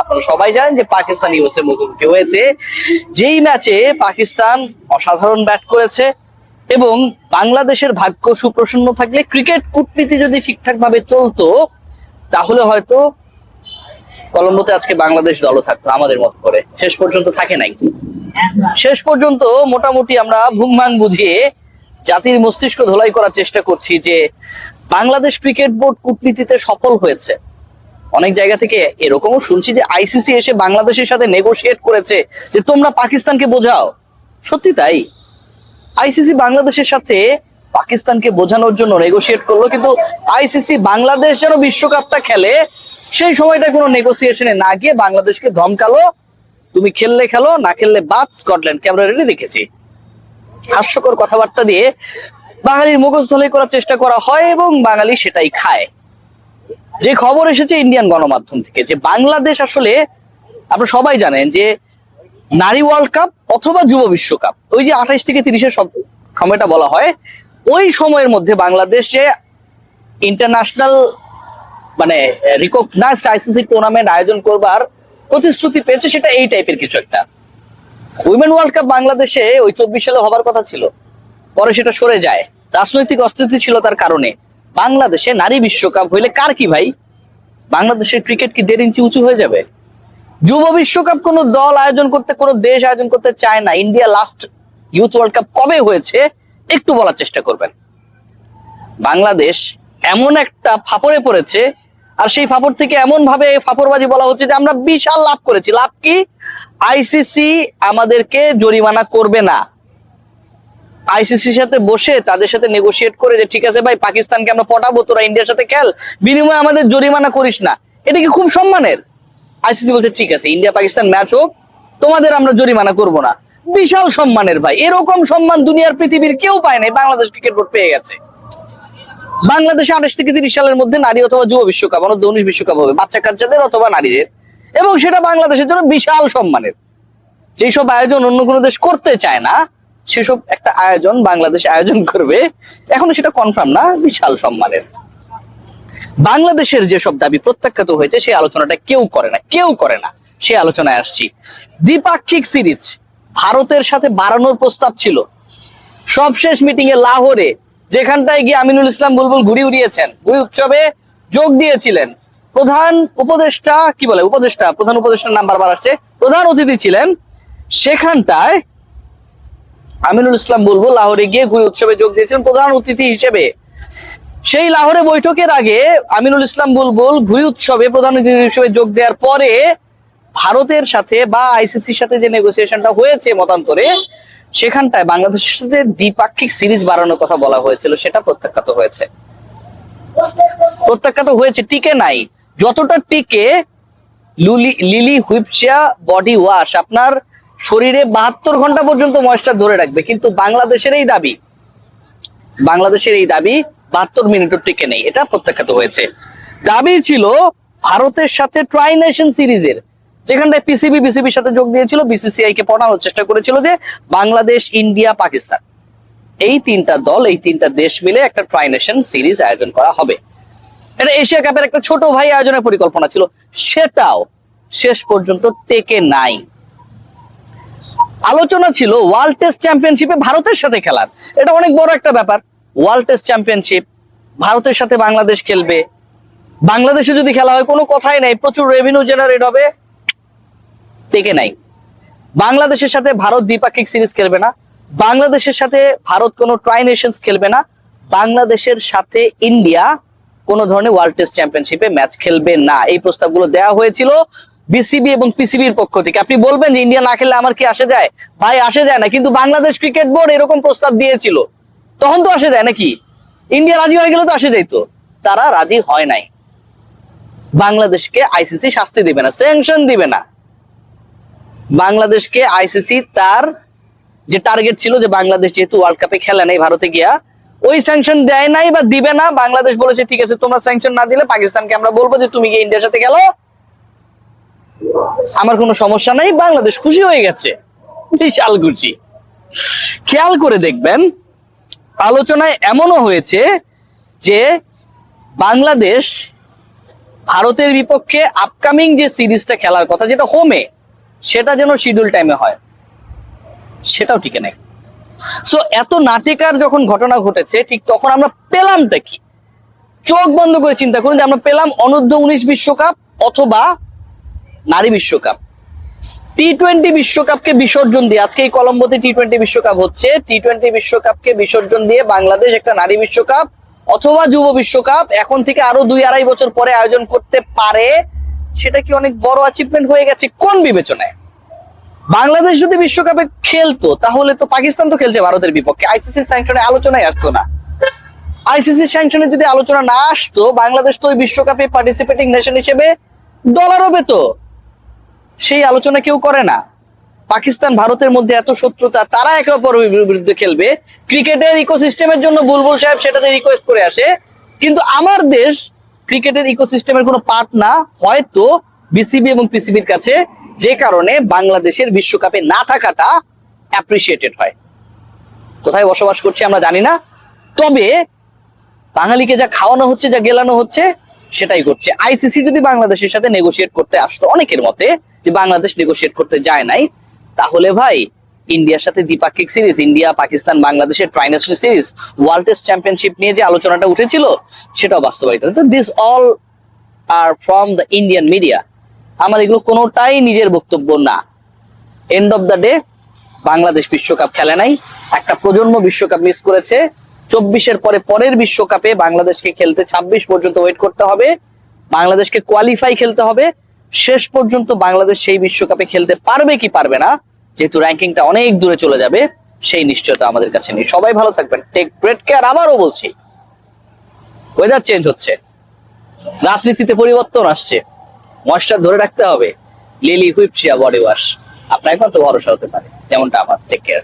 আপনারা সবাই জানেন যে পাকিস্তান ইউএসএ মুখোমুখি হয়েছে। যেই ম্যাচে পাকিস্তান অসাধারণ ব্যাট করেছে এবং বাংলাদেশের ভাগ্য সুপ্রসন্ন থাকলে ক্রিকেট কূটনীতি যদি ঠিকঠাক ভাবে চলতো, তাহলে হয়তো কলম্বোতে আজকে বাংলাদেশ দলও থাকতো আমাদের মতো করে। শেষ পর্যন্ত থাকে নাই। শেষ পর্যন্ত মোটামুটি আমরা ভুংভাং বুঝিয়ে জাতির মস্তিষ্ক ধোলাই করার চেষ্টা করছি যে বাংলাদেশ ক্রিকেট বোর্ড কূটনীতিতে সফল হয়েছে। অনেক জায়গা থেকে এরকমও শুনছি যে আইসিসি এসে বাংলাদেশের সাথে নেগোশিয়েট করেছে যে তোমরা পাকিস্তানকে বোঝাও। সত্যি তাই? আইসিসি বাংলাদেশের সাথে পাকিস্তানকে বোঝানোর জন্য নেগোশিয়েট করল, কিন্তু আইসিসি বাংলাদেশ যেন বিশ্বকাপটা খেলে, সেই সময়টা কোনো নেগোসিয়েশনে না গিয়ে বাংলাদেশকে ধমকালো। তুমি খেললে খেলো, না খেললে বাদ স্কটল্যান্ডকে ক্যামেরা রেডি রেখেছি হাস্যকর কথাবার্তা দিয়ে বাঙালির মুখোশ ধলাই করার চেষ্টা করা হয় এবং বাঙালি সেটাই খায়। যে খবর এসেছে ইন্ডিয়ান গণমাধ্যম থেকে, যে বাংলাদেশ আসলে, আপনারা সবাই জানেন যে নারী ওয়ার্ল্ড কাপ অথবা যুব বিশ্বকাপ ওই যে আঠাইশ থেকে তিরিশের সময়টা বলা হয়, ওই সময়ের মধ্যে বাংলাদেশ যে ইন্টারন্যাশনাল মানে রিকগনাইজড আইসিসি টুর্নামেন্ট আয়োজন করবার প্রতিশ্রুতি পেয়েছে, সেটা এই টাইপের কিছু একটা। উইমেন ওয়ার্ল্ড কাপ বাংলাদেশে ওই চব্বিশ সালে হবার কথা ছিল, পরে সেটা সরে যায়। রাজনৈতিক অস্থিতি ছিল তার কারণে। বাংলাদেশে নারী বিশ্বকাপ হইলে কার কি ভাই? বাংলাদেশের ক্রিকেট কি দেড় ইঞ্চি উঁচু হয়ে যাবে? যুব বিশ্বকাপ কোনো দল আয়োজন করতে, কোনো দেশ আয়োজন করতে চায় না। India last youth world cup কবে হয়েছে, একটু বলার চেষ্টা করবেন। বাংলাদেশ এমন একটা ফাপড়ে পড়েছে, আর সেই ফাপড় থেকে এমন ভাবে ফাপড়বাজি বলা হচ্ছে যে আমরা বিশাল লাভ করেছি। লাভ কি? আইসিসি আমাদেরকে জরিমানা করবে না। আইসিসির সাথে বসে তাদের সাথে নেগোশিয়েট করে যে, ঠিক আছে ভাই, পাকিস্তানকে আমরা পটাবো, তোরা ইন্ডিয়ার সাথে খেল। বিনিময়ে আমাদের জরিমানা করিস না। এটা কি খুব সম্মানের? আইসিসি বলছে, ঠিক আছে, ইন্ডিয়া পাকিস্তান ম্যাচ হোক, তোমাদের আমরা জরিমানা করব না। বিশাল সম্মানের ভাই, এরকম সম্মান দুনিয়ার পৃথিবীর কেউ পায় নাই, বাংলাদেশ ক্রিকেট বোর্ড পেয়ে গেছে। বাংলাদেশে আঠাশ থেকে তিরিশ সালের মধ্যে নারী অথবা যুব বিশ্বকাপ, অনূর্ধ্ব উনিশ বিশ্বকাপ হবে, বাচ্চা কাচ্চাদের অথবা নারীদের। এবং সেটা বাংলাদেশের জন্য বিশাল সম্মানের। যেসব আয়োজন অন্য কোনো দেশ করতে চায় না সেসব একটা আয়োজন, বাংলাদেশ আয়োজন করবে। এখনও সেটা কনফার্ম না, বিশাল সম্মানের। বাংলাদেশের যেসব দাবি প্রত্যাখ্যাত হয়েছে, সেই আলোচনাটা কেউ করে না, কেউ করে না। সে আলোচনায় আসছি। দ্বিপাক্ষিক সিরিজ, ভারতের সাথে বাড়ানোর প্রস্তাব ছিল। সবশেষ মিটিং এ লাহোরে, যেখানটায় গিয়ে আমিনুল ইসলাম বুলবুল ঘুরি উড়িয়েছেন ঘুরি উৎসবে যোগ দিয়েছিলেন। প্রধান উপদেষ্টা, কি বলে, উপদেষ্টা, প্রধান উপদেষ্টার নাম্বার বারবার আসছে। প্রধান অতিথি ছিলেন, সেখানটায় আমিনুল ইসলাম বুলবুল লাহোরে গিয়ে ঘুরি উৎসবে যোগ দিয়েছেন প্রধান অতিথি হিসেবে। সেই লাহোরে বৈঠকের আগে আমিনুল ইসলাম বুলবুল ঘুরি উৎসবে প্রধান অতিথি হিসেবে যোগ দেওয়ার পরে ভারতের সাথে বা আইসিসির সাথে যে নেগোসিয়েশনটা হয়েছে মতান্তরে, সেখানটায় বাংলাদেশের সাথে দ্বিপাক্ষিক সিরিজ বাড়ানোর কথা বলা হয়েছিল, সেটা প্রত্যাখ্যাত হয়েছে। প্রত্যাখ্যাত হয়েছে, টিকে নাই। যতটা টিকে, লুলি লিলি হুইপচিয়া বডি ওয়াশ, আপনার শরীরে বাহাত্তর ঘণ্টা পর্যন্ত ময়েশ্চার ধরে রাখবে, কিন্তু বাংলাদেশের এই দাবি, বাংলাদেশের এই দাবি বাহাত্তর মিনিটও টিকে নেই, এটা প্রত্যাখ্যাত হয়েছে। দাবি ছিল ভারতের সাথে ট্রাই নেশন সিরিজের যেখানটায় পিসিবি বিসিবির সাথে যোগ দিয়েছিল বিসিসিআই কে পড়ানোর চেষ্টা করেছিল যে বাংলাদেশ, ইন্ডিয়া, পাকিস্তান, এই তিনটা দল, এই তিনটা দেশ মিলে একটা ট্রাই নেশন সিরিজ আয়োজন করা হবে। এটা এশিয়া কাপের একটা ছোট ভাই আয়োজনের পরিকল্পনা ছিল, সেটাও শেষ পর্যন্ত টেকে নাই। আলোচনা ছিল ওয়ার্ল্ড টেস্ট চ্যাম্পিয়নশিপে ভারতের সাথে খেলার। এটা অনেক বড় একটা ব্যাপার। ওয়ার্ল্ড টেস্ট চ্যাম্পিয়নশিপ, ভারতের সাথে বাংলাদেশ খেলবে। বাংলাদেশে যদি খেলা হয়, কোনো কথাই নাই, প্রচুর রেভিনিউ জেনারেট হবে টেকে নাই। বাংলাদেশের সাথে ভারত দ্বিপাক্ষিক সিরিজ খেলবে না। বাংলাদেশের সাথে ভারত কোনো ট্রাই নেশনস খেলবে না। বাংলাদেশের সাথে ইন্ডিয়া কোন ধরনের ওয়ার্ল্ড টেস্ট চ্যাম্পিয়নশিপে ম্যাচ খেলবে না। এই প্রস্তাবগুলো দেওয়া হয়েছিল। বিসিবি এবং পিসিবির পক্ষ থেকে। আপনি বলবেন যে ইন্ডিয়া না খেললে আমার কি আসে যায়? ভাই, আসে যায় না, কিন্তু বাংলাদেশ ক্রিকেট বোর্ড এরকম প্রস্তাব দিয়েছিল। তখন তো আসে যায় নাকি? ইন্ডিয়া রাজি হয়ে গেলে তো আসে যাইতো। তারা রাজি হয় নাই। বাংলাদেশকে আইসিসি শাস্তি দিবে না স্যাংশন দিবে না। বাংলাদেশকে আইসিসি তার যে টার্গেট ছিল যে বাংলাদেশ যেহেতু ওয়ার্ল্ড কাপে খেলে নাই, ভারতে গিয়া, ওই স্যাংশন দেয় নাই বা দিবে না। বাংলাদেশ বলেছে, ঠিক আছে, তোমরা স্যাংশন না দিলে পাকিস্তানকে আমরা বলব যে, তুমি গিয়ে ইন্ডিয়ার সাথে গেলো আমার কোনো সমস্যা নাই, বাংলাদেশ খুশি হয়ে গেছে। বিশাল খুশি। খেয়াল করে দেখবেন, আলোচনায় এমনও হয়েছে যে বাংলাদেশ ভারতের বিপক্ষে আপকামিং যে সিরিজটা খেলার কথা যেটা হোমে সেটা যেন শিডিউল টাইমে হয়। সেটাও ঠিক নেই। সো এত নাটিকার যখন ঘটনা ঘটেছে, ঠিক তখন আমরা পেলামটা কি? চোখ বন্ধ করে চিন্তা করুন যে আমরা পেলাম অনূর্ধ্ব উনিশ বিশ্বকাপ অথবা নারী বিশ্বকাপ। টি টোয়েন্টি বিশ্বকাপকে বিসর্জন দিয়ে, আজকে এই কলম্বোতে টি টোয়েন্টি বিশ্বকাপ হচ্ছে। টি টোয়েন্টি বিশ্বকাপকে বিসর্জন দিয়ে বাংলাদেশ একটা নারী বিশ্বকাপ অথবা যুব বিশ্বকাপ, এখন থেকে আরও দুই আড়াই বছর পরে আয়োজন করতে পারে। সেটা কি অনেক বড় অ্যাচিভমেন্ট হয়ে গেছে? কোন বিবেচনায়? বাংলাদেশ যদি বিশ্বকাপে খেলতো, তাহলে তো পাকিস্তান তো খেলছে ভারতের বিপক্ষে। আইসিসি স্যাংশনে আলোচনায় আসতো না। আইসিসি স্যাংশনে যদি আলোচনা না আসতো, বাংলাদেশ তো ওই বিশ্বকাপে পার্টিসিপেটিং নেশন হিসেবে ডলারও পেত। সেই আলোচনা কেউ করে না। পাকিস্তান, ভারতের মধ্যে এত শত্রুতা, তারা একে অপরের বিরুদ্ধে খেলবে। ক্রিকেটের ইকোসিস্টেমের জন্য বুলবুল সাহেব সেটাতে রিকোয়েস্ট করে আসে। কিন্তু আমার দেশ ক্রিকেটের ইকোসিস্টেমের কোনো পার্ট না। হয়তো বিসিবি এবং পিসিবির কাছে যে কারণে বাংলাদেশের বিশ্বকাপে না থাকাটা অ্যাপ্রিসিয়েটেড হয়। কোথায় বসবাস করছি আমরা জানি না। তবে বাঙালিকে যা খাওয়ানো হচ্ছে, যা গেলানো হচ্ছে সেটাই করছে আইসিসি যদি বাংলাদেশের সাথে নেগোশিয়েট করতে আসতো অনেকের মতে, যে বাংলাদেশ নেগোশিয়েট করতে যায় নাই, তাহলে ভাই, ইন্ডিয়ার সাথে দ্বিপাক্ষিক সিরিজ ইন্ডিয়া, পাকিস্তান, বাংলাদেশের trinational series world test championship নিয়ে যে আলোচনাটা উঠেছিল, সেটাও বাস্তবায়িত তো this all are from the Indian media আমার এগুলো কোনোটাই নিজের বক্তব্য না। End of the day Bangladesh বিশ্বকাপ খেলে নাই, একটা প্রজন্ম বিশ্বকাপ মিস করেছে চব্বিশের পরে পরের বিশ্বকাপে বাংলাদেশকে খেলতে ছাব্বিশ পর্যন্ত ওয়েট করতে হবে। বাংলাদেশকে কোয়ালিফাই খেলতে হবে। শেষ পর্যন্ত বাংলাদেশ সেই বিশ্বকাপে খেলতে পারবে কি পারবে না, যেহেতু র্যাঙ্কিংটা অনেক দূরে চলে যাবে, সেই নিশ্চয়তা আমাদের কাছে নেই। সবাই ভালো থাকবেন। টেক গ্রেট কেয়ার আবারও বলছি ওয়েদার চেঞ্জ হচ্ছে। রাজনীতিতে পরিবর্তন আসছে। ময়েশ্চার ধরে রাখতে হবে। লিলি হুইপসিয়া বডি ওয়াশ আপনার একমাত্র ভরসা হতে পারে। যেমনটা আমার। Take care